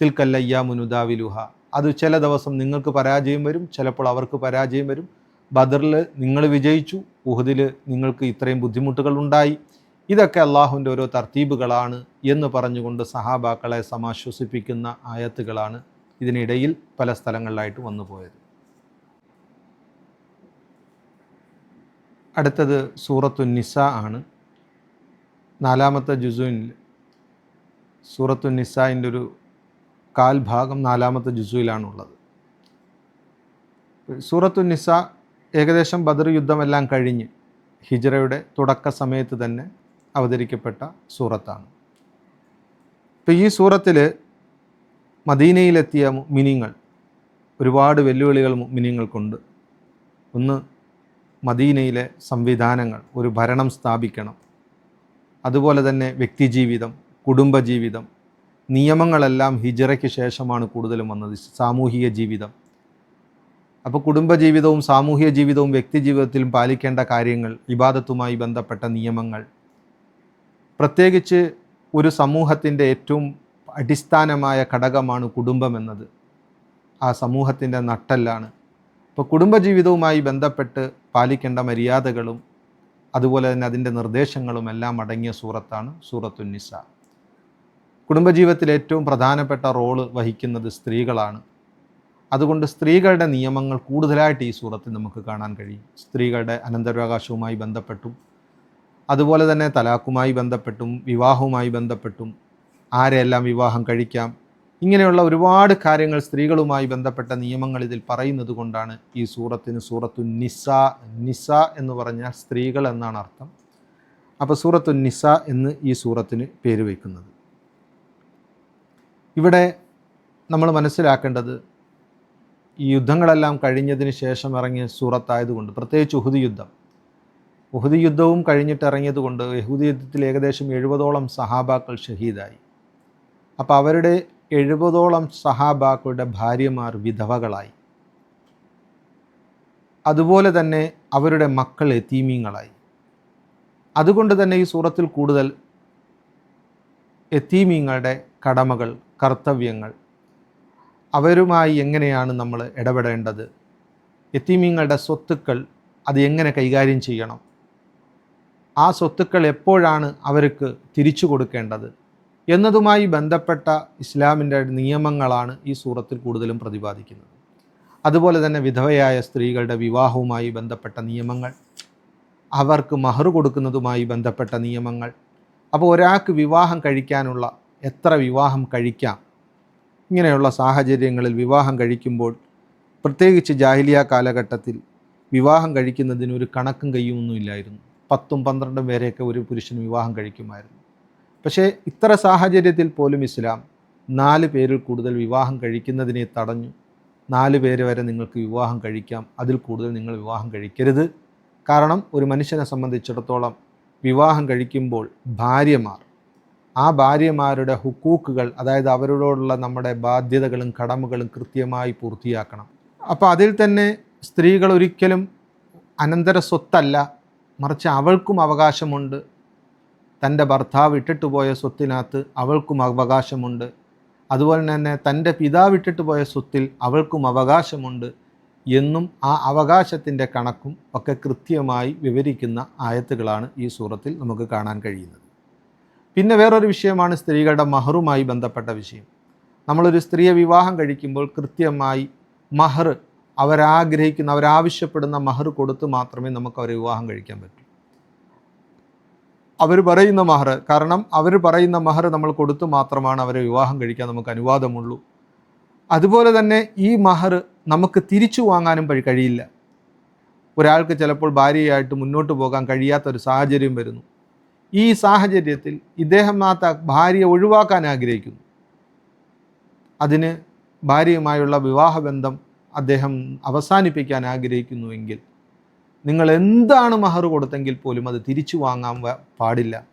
തിൽക്കല്ലയ്യ മുനുദാവിലുഹ അത് ചില ദിവസം നിങ്ങൾക്ക് പരാജയം വരും ചിലപ്പോൾ അവർക്ക് പരാജയം വരും. ബദറിൽ നിങ്ങൾ വിജയിച്ചു ഉഹദിൽ നിങ്ങൾക്ക് ഇത്രയും ബുദ്ധിമുട്ടുകൾ ഉണ്ടായി. ഇതൊക്കെ അള്ളാഹുവിന്റെ ഓരോ തർത്തീബുകളാണ് എന്ന് പറഞ്ഞുകൊണ്ട് സഹാബാക്കളെ സമാശ്വസിപ്പിക്കുന്ന ആയത്തുകളാണ് ഇതിനിടയിൽ പല സ്ഥലങ്ങളിലായിട്ട് വന്നു പോയത് അടുത്തത് സൂറത്തു നിസ ആണ്. നാലാമത്തെ ജുസുവിൻ സൂറത്തു നിസായിന്റെ ഒരു കാൽഭാഗം നാലാമത്തെ ജുസുവിലാണുള്ളത് സൂറത്തു നിസ ഏകദേശം ബദർ യുദ്ധമെല്ലാം കഴിഞ്ഞ് ഹിജറയുടെ തുടക്ക സമയത്ത് തന്നെ അവതരിക്കപ്പെട്ട സൂറത്താണ്. ഇപ്പോൾ ഈ സൂറത്തിൽ മദീനയിലെത്തിയ മിനിങ്ങൾ ഒരുപാട് വെല്ലുവിളികൾ മിനിങ്ങൾക്കുണ്ട്. ഒന്ന് മദീനയിലെ സംവിധാനങ്ങൾ ഒരു ഭരണം സ്ഥാപിക്കണം. അതുപോലെ തന്നെ വ്യക്തിജീവിതം കുടുംബജീവിതം നിയമങ്ങളെല്ലാം ഹിജറയ്ക്ക് ശേഷമാണ് കൂടുതലും വന്നത് സാമൂഹിക ജീവിതം. അപ്പോൾ കുടുംബജീവിതവും സാമൂഹിക ജീവിതവും വ്യക്തിജീവിതത്തിലും പാലിക്കേണ്ട കാര്യങ്ങൾ ഇബാദത്തുമായി ബന്ധപ്പെട്ട നിയമങ്ങൾ പ്രത്യേകിച്ച് ഒരു സമൂഹത്തിന്റെ ഏറ്റവും അടിസ്ഥാനമായ ഘടകമാണ് കുടുംബം എന്നത്. ആ സമൂഹത്തിന്റെ നട്ടെല്ലാണ്. ഇപ്പോൾ കുടുംബജീവിതവുമായി ബന്ധപ്പെട്ട് പാലിക്കേണ്ട മര്യാദകളും അതുപോലെ തന്നെ അതിന്റെ നിർദ്ദേശങ്ങളും എല്ലാം അടങ്ങിയ സൂറത്താണ് സൂറത്തുന്നിസ കുടുംബജീവിതത്തിൽ ഏറ്റവും പ്രധാനപ്പെട്ട റോൾ വഹിക്കുന്നത് സ്ത്രീകളാണ്. അതുകൊണ്ട് സ്ത്രീകളുടെ നിയമങ്ങൾ കൂടുതലായിട്ട് ഈ സൂറത്തിൽ നമുക്ക് കാണാൻ കഴിയും. സ്ത്രീകളുടെ അനന്തരാവകാശവുമായി ബന്ധപ്പെട്ടും അതുപോലെ തന്നെ തലാഖുമായി ബന്ധപ്പെട്ടും വിവാഹവുമായി ബന്ധപ്പെട്ടും ആരെയെല്ലാം വിവാഹം കഴിക്കാം ഇങ്ങനെയുള്ള ഒരുപാട് കാര്യങ്ങൾ സ്ത്രീകളുമായി ബന്ധപ്പെട്ട നിയമങ്ങൾ ഇതിൽ പറയുന്നത് കൊണ്ടാണ് ഈ സൂറത്തിന് സൂറത്തു നിസ നിസ എന്ന് പറഞ്ഞാൽ സ്ത്രീകൾ എന്നാണ് അർത്ഥം. അപ്പോൾ സൂറത്തു നിസ എന്ന് ഈ സൂറത്തിന് പേര് വയ്ക്കുന്നത്. ഇവിടെ നമ്മൾ മനസ്സിലാക്കേണ്ടത് ഈ യുദ്ധങ്ങളെല്ലാം കഴിഞ്ഞതിന് ശേഷം ഇറങ്ങിയ സൂറത്തായതുകൊണ്ട് പ്രത്യേകിച്ച് ഉഹുദ് യുദ്ധം. ഉഹുദ് യുദ്ധവും കഴിഞ്ഞിട്ട് ഇറങ്ങിയതുകൊണ്ട് യഹുദി യുദ്ധത്തിൽ ഏകദേശം എഴുപതോളം സഹാബാക്കൾ ഷഹീദായി. അപ്പോൾ അവരുടെ എഴുപതോളം സഹാബാക്കളുടെ ഭാര്യമാർ വിധവകളായി. അതുപോലെ തന്നെ അവരുടെ മക്കൾ എത്തീമീങ്ങളായി അതുകൊണ്ട് തന്നെ ഈ സൂറത്തിൽ കൂടുതൽ എത്തീമീങ്ങളുടെ കടമകൾ കർത്തവ്യങ്ങൾ അവരുമായി എങ്ങനെയാണ് നമ്മൾ ഇടപെടേണ്ടത്? എത്തീമീങ്ങളുടെ സ്വത്തുക്കൾ അത് എങ്ങനെ കൈകാര്യം ചെയ്യണം? ആ സ്വത്തുക്കൾ എപ്പോഴാണ് അവർക്ക് തിരിച്ചു കൊടുക്കേണ്ടത്? എന്നതുമായി ബന്ധപ്പെട്ട ഇസ്ലാമിന്റെ നിയമങ്ങളാണ് ഈ സൂറത്തിൽ കൂടുതലും പ്രതിപാദിക്കുന്നത്. അതുപോലെ തന്നെ വിധവയായ സ്ത്രീകളുടെ വിവാഹവുമായി ബന്ധപ്പെട്ട നിയമങ്ങൾ അവർക്ക് മഹർ കൊടുക്കുന്നതുമായി ബന്ധപ്പെട്ട നിയമങ്ങൾ അപ്പോൾ ഒരാൾക്ക് വിവാഹം കഴിക്കാനുള്ള എത്ര വിവാഹം കഴിക്കാം? ഇങ്ങനെയുള്ള സാഹചര്യങ്ങളിൽ വിവാഹം കഴിക്കുമ്പോൾ പ്രത്യേകിച്ച് ജാഹിലിയ കാലഘട്ടത്തിൽ വിവാഹം കഴിക്കുന്നതിന് ഒരു കണക്കും കയ്യുമൊന്നുമില്ലായിരുന്നു പത്തും പന്ത്രണ്ടും പേരെയൊക്കെ ഒരു പുരുഷന് വിവാഹം കഴിക്കുമായിരുന്നു. പക്ഷേ ഇത്ര സാഹചര്യത്തിൽ പോലും ഇസ്ലാം നാല് പേരിൽ കൂടുതൽ വിവാഹം കഴിക്കുന്നതിനെ തടഞ്ഞു. നാല് പേര് വരെ നിങ്ങൾക്ക് വിവാഹം കഴിക്കാം. അതിൽ കൂടുതൽ നിങ്ങൾ വിവാഹം കഴിക്കരുത്. കാരണം ഒരു മനുഷ്യനെ സംബന്ധിച്ചിടത്തോളം വിവാഹം കഴിക്കുമ്പോൾ ഭാര്യമാർ ആ ഭാര്യമാരുടെ ഹുക്കൂക്കുകൾ അതായത് അവരോടുള്ള നമ്മുടെ ബാധ്യതകളും കടമകളും കൃത്യമായി പൂർത്തിയാക്കണം. അപ്പോൾ അതിൽ തന്നെ സ്ത്രീകൾ ഒരിക്കലും അനന്തര സ്വത്തല്ല. മറിച്ച് അവൾക്കും അവകാശമുണ്ട്. തന്റെ ഭർത്താവ് ഇട്ടിട്ട് പോയ സ്വത്തിനകത്ത് അവൾക്കും അവകാശമുണ്ട്. അതുപോലെ തന്നെ തന്റെ പിതാവ് ഇട്ടിട്ട് പോയ സ്വത്തിൽ അവൾക്കും അവകാശമുണ്ട് എന്നും ആ അവകാശത്തിന്റെ കണക്കും ഒക്കെ കൃത്യമായി വിവരിക്കുന്ന ആയത്തുകളാണ് ഈ സൂറത്തിൽ നമുക്ക് കാണാൻ കഴിയുന്നത്. പിന്നെ വേറൊരു വിഷയമാണ് സ്ത്രീകളുടെ മഹറുമായി ബന്ധപ്പെട്ട വിഷയം. നമ്മളൊരു സ്ത്രീയെ വിവാഹം കഴിക്കുമ്പോൾ കൃത്യമായി മഹർ അവരാഗ്രഹിക്കുന്ന അവരാവശ്യപ്പെടുന്ന മഹർ കൊടുത്ത് മാത്രമേ നമുക്ക് അവരെ വിവാഹം കഴിക്കാൻ പറ്റൂ. അവർ പറയുന്ന മഹർ കാരണം അവർ പറയുന്ന മഹർ നമ്മൾ കൊടുത്തു മാത്രമാണ് അവരെ വിവാഹം കഴിക്കാൻ നമുക്ക് അനുവാദമുള്ളൂ. അതുപോലെ തന്നെ ഈ മഹർ നമുക്ക് തിരിച്ചു വാങ്ങാനും കഴിയില്ല. ഒരാൾക്ക് ചിലപ്പോൾ ഭാര്യയായിട്ട് മുന്നോട്ട് പോകാൻ കഴിയാത്ത ഒരു സാഹചര്യം വരുന്നു. ഈ സാഹചര്യത്തിൽ ഇദ്ദേഹം ആ ഭാര്യയെ ഒഴിവാക്കാൻ ആഗ്രഹിക്കുന്നു. അതിന് ഭാര്യയുമായുള്ള വിവാഹബന്ധം അദ്ദേഹം അവസാനിപ്പിക്കാൻ ആഗ്രഹിക്കുന്നുവെങ്കിൽ നിങ്ങൾ എന്താണ് മഹർ കൊടുത്തെങ്കിൽ പോലും അത് തിരിച്ചു വാങ്ങാൻ പാടില്ല.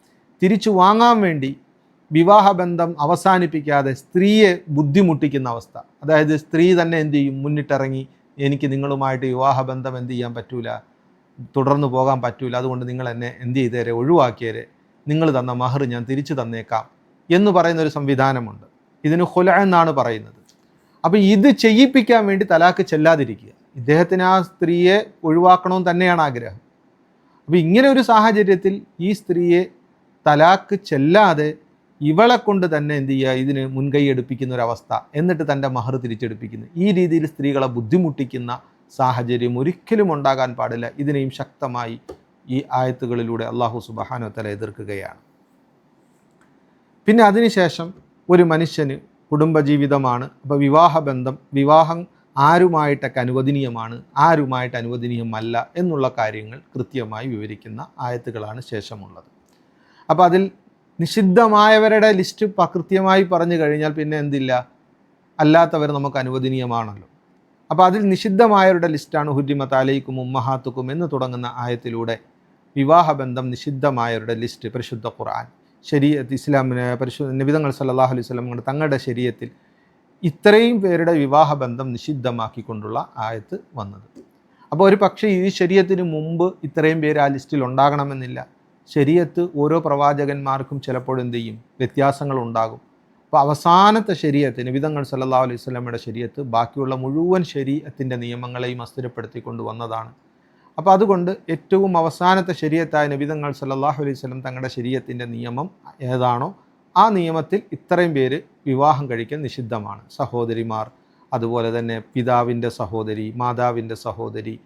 തിരിച്ചു വാങ്ങാൻ വേണ്ടി വിവാഹബന്ധം അവസാനിപ്പിക്കാതെ സ്ത്രീയെ ബുദ്ധിമുട്ടിക്കുന്ന അവസ്ഥ. അതായത് സ്ത്രീ തന്നെ എന്തു ചെയ്യും? മുന്നിട്ടിറങ്ങി എനിക്ക് നിങ്ങളുമായിട്ട് വിവാഹബന്ധം എന്ത് ചെയ്യാൻ പറ്റൂല? തുടർന്ന് പോകാൻ പറ്റൂല. അതുകൊണ്ട് നിങ്ങൾ എന്നെ എന്ത് ചെയ്തേരെ? ഒഴിവാക്കിയേരെ. നിങ്ങൾ തന്ന മഹർ ഞാൻ തിരിച്ചു തന്നേക്കാം എന്ന് പറയുന്ന ഒരു സംവിധാനമുണ്ട്. ഇതിന് ഹുല എന്നാണ് പറയുന്നത്. അപ്പോൾ ഇത് ചെയ്യിപ്പിക്കാൻ വേണ്ടി തലാക്ക് ചെല്ലാതിരിക്കുക. ഇദ്ദേഹത്തിന് ആ സ്ത്രീയെ ഒഴിവാക്കണമെന്ന് തന്നെയാണ് ആഗ്രഹം. അപ്പോൾ ഇങ്ങനെ ഒരു സാഹചര്യത്തിൽ ഈ സ്ത്രീയെ തലാക്ക് ചെല്ലാതെ ഇവളെ കൊണ്ട് തന്നെ എന്ത് ചെയ്യുക? ഇതിന് മുൻകൈ എടുപ്പിക്കുന്ന ഒരവസ്ഥ എന്നിട്ട് തന്റെ മഹർ തിരിച്ചെടുപ്പിക്കുന്നു. ഈ രീതിയിൽ സ്ത്രീകളെ ബുദ്ധിമുട്ടിക്കുന്ന സാഹചര്യം ഒരിക്കലും ഉണ്ടാകാൻ പാടില്ല. ഇതിനെയും ശക്തമായി ഈ ആയത്തുകളിലൂടെ അള്ളാഹു സുബഹാനോത്തല എതിർക്കുകയാണ്. പിന്നെ അതിനുശേഷം ഒരു മനുഷ്യന് കുടുംബജീവിതമാണ്. അപ്പോൾ വിവാഹബന്ധം വിവാഹം ആരുമായിട്ടൊക്കെ അനുവദനീയമാണ് ആരുമായിട്ട് അനുവദനീയമല്ല എന്നുള്ള കാര്യങ്ങൾ കൃത്യമായി വിവരിക്കുന്ന ആയത്തുകളാണ് ശേഷമുള്ളത്. അപ്പോൾ അതിൽ നിഷിദ്ധമായവരുടെ ലിസ്റ്റ് കൃത്യമായി പറഞ്ഞു കഴിഞ്ഞാൽ പിന്നെ എന്തില്ല? അല്ലാത്തവർ നമുക്ക് അനുവദനീയമാണല്ലോ. അപ്പോൾ അതിൽ നിഷിദ്ധമായവരുടെ ലിസ്റ്റാണ് ഹുരിമത്ത് അലൈക്കും ഉമ്മഹാത്തുക്കും എന്ന് തുടങ്ങുന്ന ആയത്തിലൂടെ വിവാഹബന്ധം നിഷിദ്ധമായവരുടെ ലിസ്റ്റ് പരിശുദ്ധ ഖുർആൻ. ശരീരത്ത് ഇസ്ലാമിന് പരിശുദ്ധ നബിതങ്ങൾ സല്ലാഹു അലൈഹി കൊണ്ട് തങ്ങളുടെ ശരീരത്തിൽ ഇത്രയും പേരുടെ വിവാഹബന്ധം നിഷിദ്ധമാക്കിക്കൊണ്ടുള്ള ആയത്ത് വന്നത്. അപ്പോൾ ഒരു പക്ഷേ ഈ ശരീരത്തിന് മുമ്പ് ഇത്രയും പേര് ആ ലിസ്റ്റിൽ ഉണ്ടാകണമെന്നില്ല. ശരീരത്ത് ഓരോ പ്രവാചകന്മാർക്കും ചിലപ്പോൾ എന്ത് ചെയ്യും? വ്യത്യാസങ്ങൾ ഉണ്ടാകും അപ്പോൾ അവസാനത്തെ ശരീരത്തിന് വിധങ്ങൾ സല്ലാ അലൈഹി സ്വലമയുടെ ശരീരത്ത് ബാക്കിയുള്ള മുഴുവൻ ശരീരത്തിന്റെ നിയമങ്ങളെയും അസ്ഥിരപ്പെടുത്തിക്കൊണ്ട് വന്നതാണ്. അപ്പോൾ അതുകൊണ്ട് ഏറ്റവും അവസാനത്തെ ശരീരത്തായ നബിതങ്ങൾ സല്ലാഹു അലൈഹി സ്വലം തങ്ങളുടെ ശരീരത്തിന്റെ നിയമം ഏതാണോ ആ നിയമത്തിൽ ഇത്രയും പേര് വിവാഹം കഴിക്കാൻ നിഷിദ്ധമാണ്. സഹോദരിമാർ അതുപോലെ തന്നെ പിതാവിന്റെ സഹോദരി മാതാവിന്റെ സഹോദരി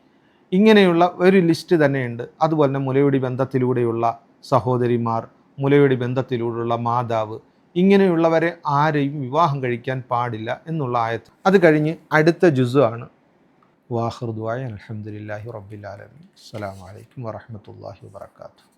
ഇങ്ങനെയുള്ള ഒരു ലിസ്റ്റ് തന്നെയുണ്ട്. അതുപോലെ തന്നെ മുലയുടി ബന്ധത്തിലൂടെയുള്ള സഹോദരിമാർ മുലയുടി ബന്ധത്തിലൂടെയുള്ള മാതാവ് ഇങ്ങനെയുള്ളവരെ ആരെയും വിവാഹം കഴിക്കാൻ പാടില്ല എന്നുള്ള ആയത്ത്. അത് കഴിഞ്ഞ് അടുത്ത ജുസു ആണ്. വാഹൃദ്വായ അലഹമുല്ലാഹി റബ്ബിലാലമി അസ്സാം വലൈക്കും വാഹമത്തല്ലാഹി വാത്തു